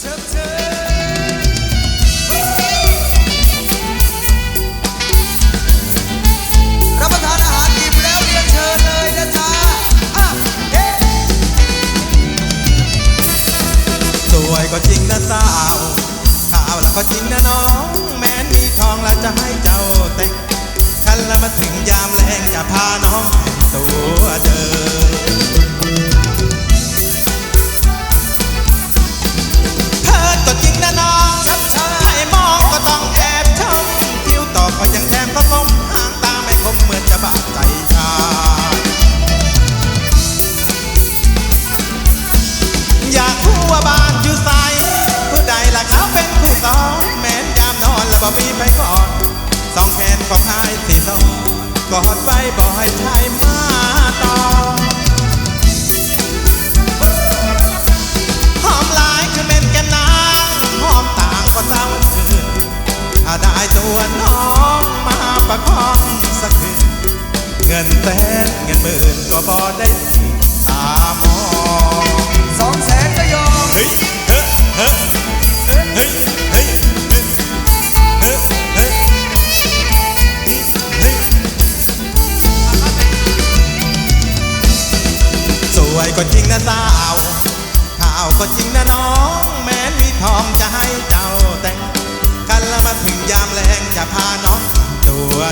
เชิญเชิญรับประทานอาหารอิ่มแล้วเรียนเชิญเลยนะจ๊ะอะเฮ้สวยก็จริงนะสาวขาวแล้วก็จริงนะน้อง แม้นมีทองแล้วจะให้เจ้าแต่งคันแล้วมาถึงยามแรงจะพาน้องตัวเดิน ดไว้บ่ให้ชายมาต่อหอมหลายคือเม่นแก้มนางหอมต่างก็เศร้าคืนถ้าได้ตัวน้องมาประคองสักคืนเงินแสนเงินหมื่นก็บ่ได้ตามองสองแสนก็ยอมเฮ้ยเฮ้ยเฮ้ยเฮ้ย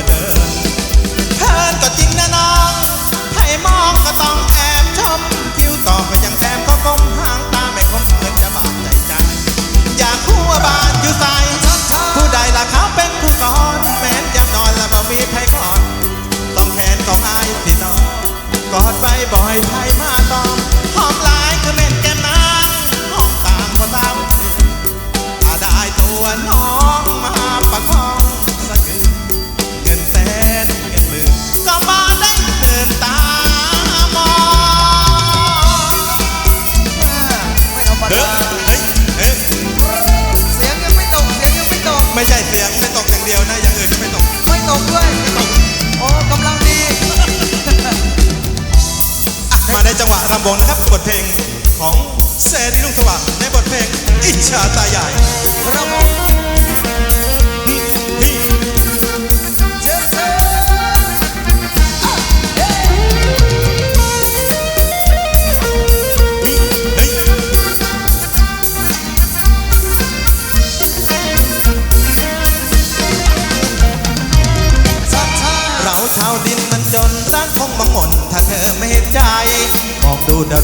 เดินเทินก็จริงนะน้องให้มองก็ต้องแอบชมคิ้วต่อก็ยังแถมก็ก้มหางตาไม่คมเหมือนจะบาดใจใจ อยากรู้ว่าบานอยู่ใส่ผู้ใดล่ะเขาเป็นผู้ก่อนแม้นยามนอนแล้วบ่มีใครก่อน ต้องแขนของอายสิน้องกอดไว้บ่อยไทย มาในจังหวะรำวงนะครับบทเพลงของเซรีรุ่งสว่างในบทเพลงอิจฉาตาใหญ่รับ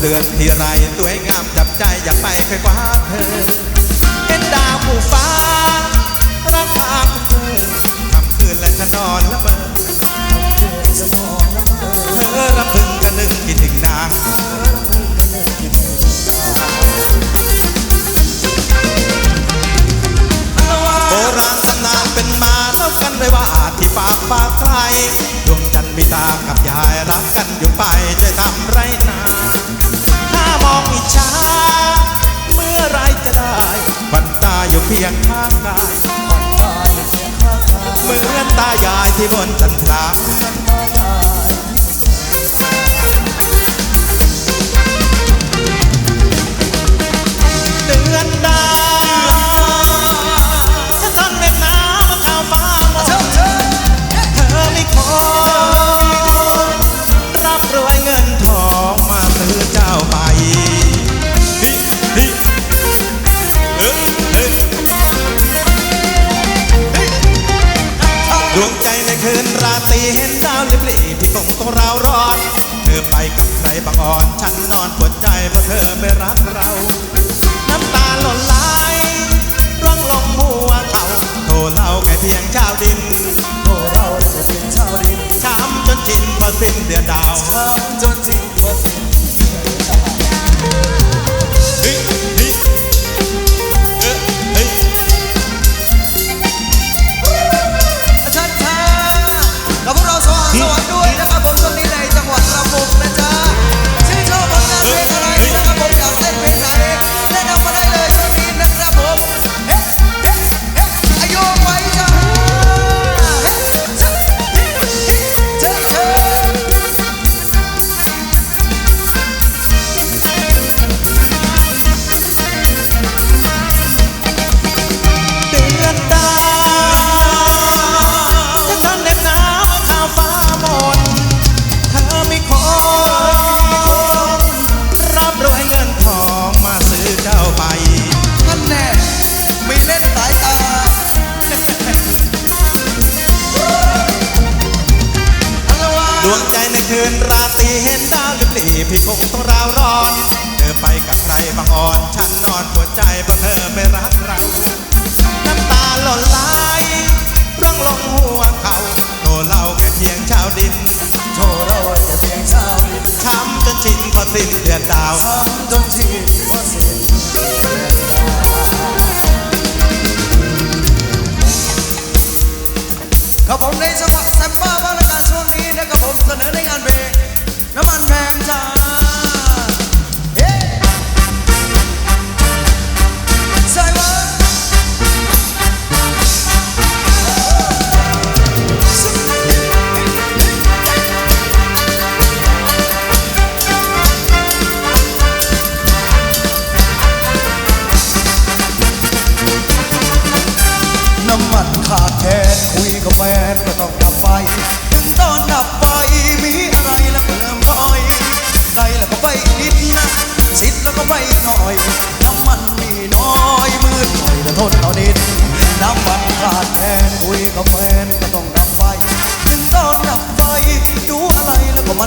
องดูดาวเดือนที่ไรสวยงามจับใจอยากไปไปกว่าเธอเห็นดาวผู้ฟ้ารักพาคุณเธอทำคืนและฉันนอนละเมอเธอรำพึงกันนึงคิดถึงนางโบราณตำนานเป็นมาเล่ากันไว้ว่าที่ปากฟ้าใครดวงจันทร์มีตากับยายรักกันอยู่ไปจะทำไรนา องอิจฉาเมื่อไรจะได้ฝันตาอยู่เพียงข้างกายเหมือนตายายที่บนจันทราเดือนดาว ลีพี่คงต้องเรารอดเธอไปกับใครบางอ่อน ฉันนอนปวดใจเพราะเธอไม่รักเรา น้ำตาหล่นไหลร้องลงหัวเขาโทรเล่าแค่เพียงชาวดินโทรเราแค่เพียงชาวดินช้ำจนชินพอสิ้นเดือนดาวช้ำจนชินพอสิ้น พี่คงต้องราวร้อน เธอไปกับใครบางอ่อน ฉันนอนปวดใจเพราะเธอไม่รักเราน้ำตาหล่นไหลร่องลงหัวเขาโทรเล่าแค่เพียงชาวดินโทรเราแค่เพียงชาวดินช้ำจนชินพอสิ้นเดือนดาวซ้ำจนชีพก็สิ้น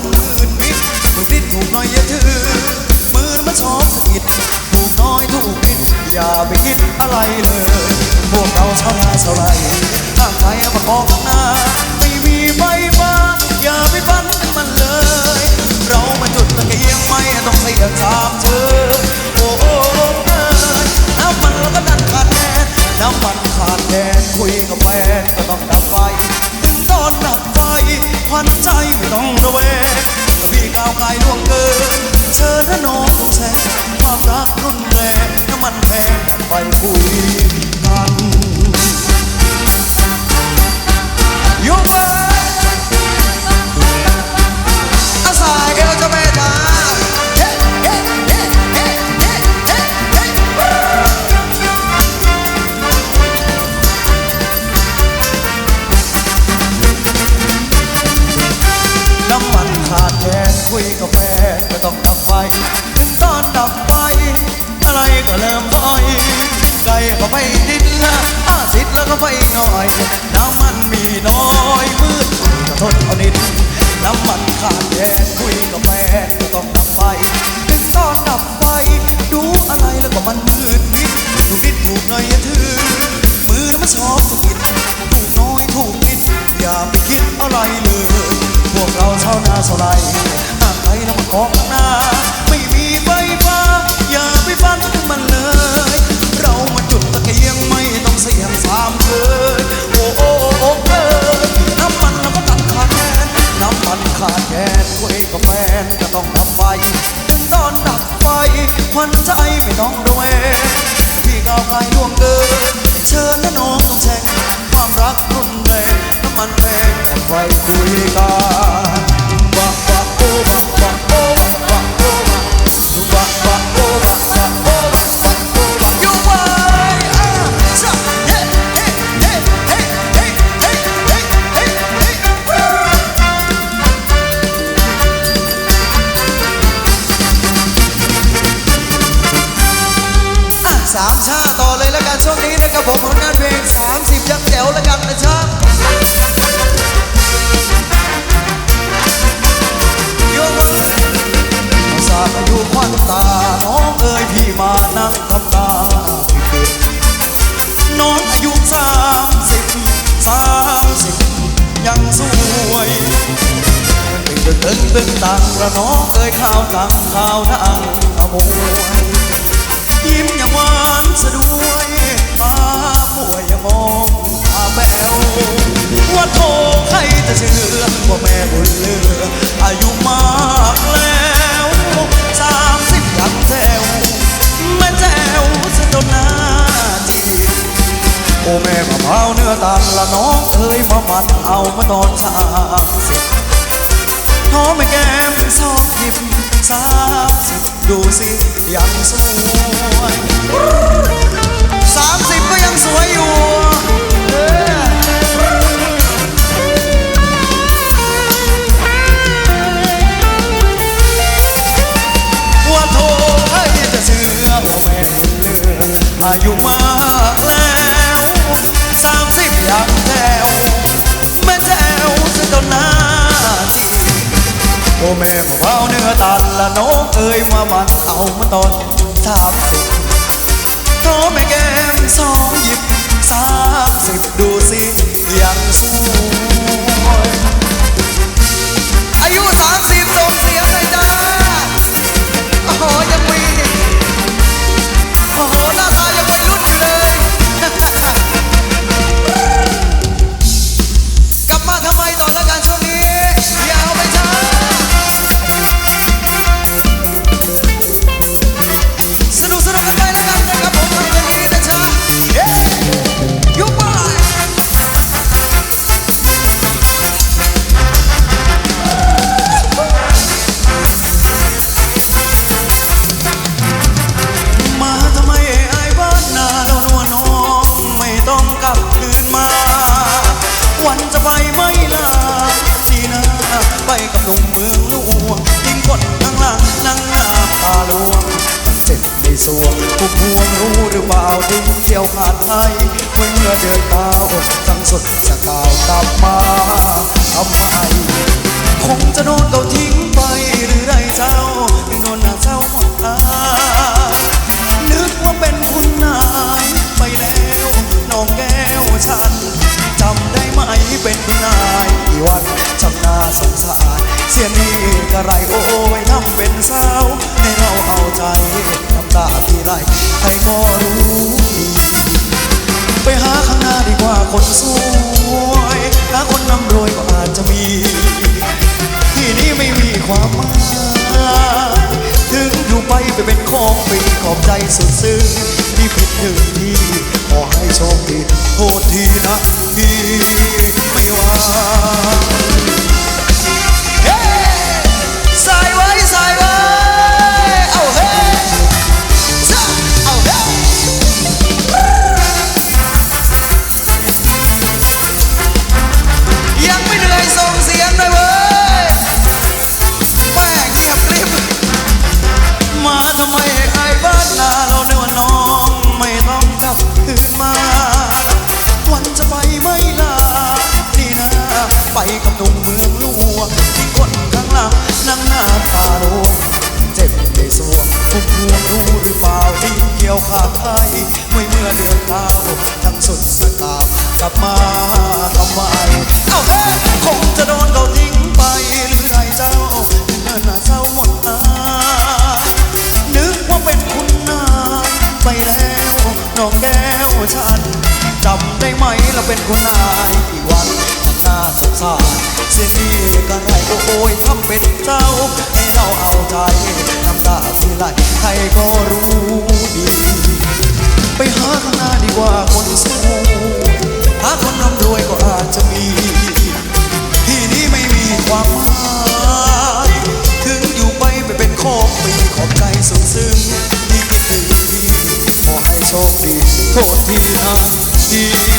มันมืดมิดถูกนิดถูกน่อยอย่าถือ มือมันชอบสะกิดถูกน้อยถูกนิด อย่าไปคิดอะไรเลย พวกเราชาวนาชาวไร่ถ้าใครมาบอกน้าไม่มีไฟฟ้าอย่าไปฟันมันเลย เรามาจุดตะเกียงไม่ต้องเสียงสามเธอโอ้โอ้เอ้ยน้ำมันแล้วก็ดันขาดแคลนน้ำมันขาดแคลนคุยกับแฟนก็ต้องดับไฟถึงตอนดับไฟควันใจไม่ต้องระแวง ลายล่วงเกินเชิญนะนองต้องแสงความรักรุนแรงน้ำมันแพงดับไปคุยกันยกเลยอาสายเอวจะไป ขาดแคลนคุยกับแฟนก็ต้องดับไฟ ถึงตอนดับไฟควันใจไม่ต้องระแวงพี่ก้าวไกลล่วงเกิน เชิญนะน้องต้องแช่งความรักรุนแรงน้ำมันแพงกับไฟคุยกันบักบักโอ้บัก แล้กันะครับผมผลงานเพลง 30 ยังแจ๋วแล้วกันนะครับโยมสาบอายุควันตา น้องเอ๋ยพี่มานั่งทำหน้าปิดน้องอายุสามสิบสามสิบยังสวยตึงตึงตึงตังระน้องเอ๋ยข้าวตังข้าวดังอมวย ยิ้มอย่างหวานสะด้วยตาป่วยอย่ามองตาแบวว่าโทใครจะเชื่อว่าแม่บุญเลืออายุมากแล้วสามสิบยังแซวแม่แจ้วสะจนหน้าจีโอ้แม่มะพร้าวเนื้อตันละน้องเอ้ยมามัดเอามาตอนสามสิบหอมแก้ มสองทิพสามสิบดูสิ ยังสวยสามสิบก็ยังสวยอยู่เออว่าโทให้จะเชื่อว่าแม่บุญเหลืออายุมา เอ้ยมาบันเอามาตอนสามสิบโทรแม่แก้มสอง วงผู้พวงรู้หรือเปล่าทิ้งเที่ยวขาดไทยเมื่อเดือนดาวตั้งสดจะกล่าวกลับมาทำไมคงจะโดนเขาทิ้งไปหรือไรเจ้าถึงโดนหน้าเจ้าหมดตานึกว่าเป็นคุณนายไปแล้วน้องแก้วฉันจำได้ไหมเป็นคุณนายที่วันจำหน้าสงสารเสียนี่กระไรโอ้ยทำเป็นสา คนสวยถ้าคนนำรวยก็อาจจะมี ที่นี้ไม่มีความหมายถึงอยู่ไปไปเป็นของฟรีขอบใจสุดซึ้งที่ผิดหนึ่งที่ขอให้โชคดีโทษทีนะพี่ไม่ ยวขาดไทยไม่เมื่อเดือนเก้าทั้งสุดสกากลับมาทำไมเอาเฮ้คงจะโดนเขาทิ้งไปหรือไรเจ้าเนินหน้าเจ้าหมดตานึกว่าเป็นคุณนายไปแล้วน้องแก้วฉันจำได้ไหมเราเป็นคุณนายที่วัน น้าสงสารเสียนี่กันไรโอ้ยทำเป็นเจ้า ให้เราเอาใจน้ำตาที่ไหลใครก็รู้ดี ไปหาข้างหน้าดีกว่าคนสู้หาคนร่ำรวยก็อาจจะมี ที่นี้ไม่มีความหมายถึงอยู่ไปไปเป็นขอบปีขอบใจสุดซึ้งที่คิดถึงพี่ขอให้โชคดีโทษทีนะที่ไม่ว่า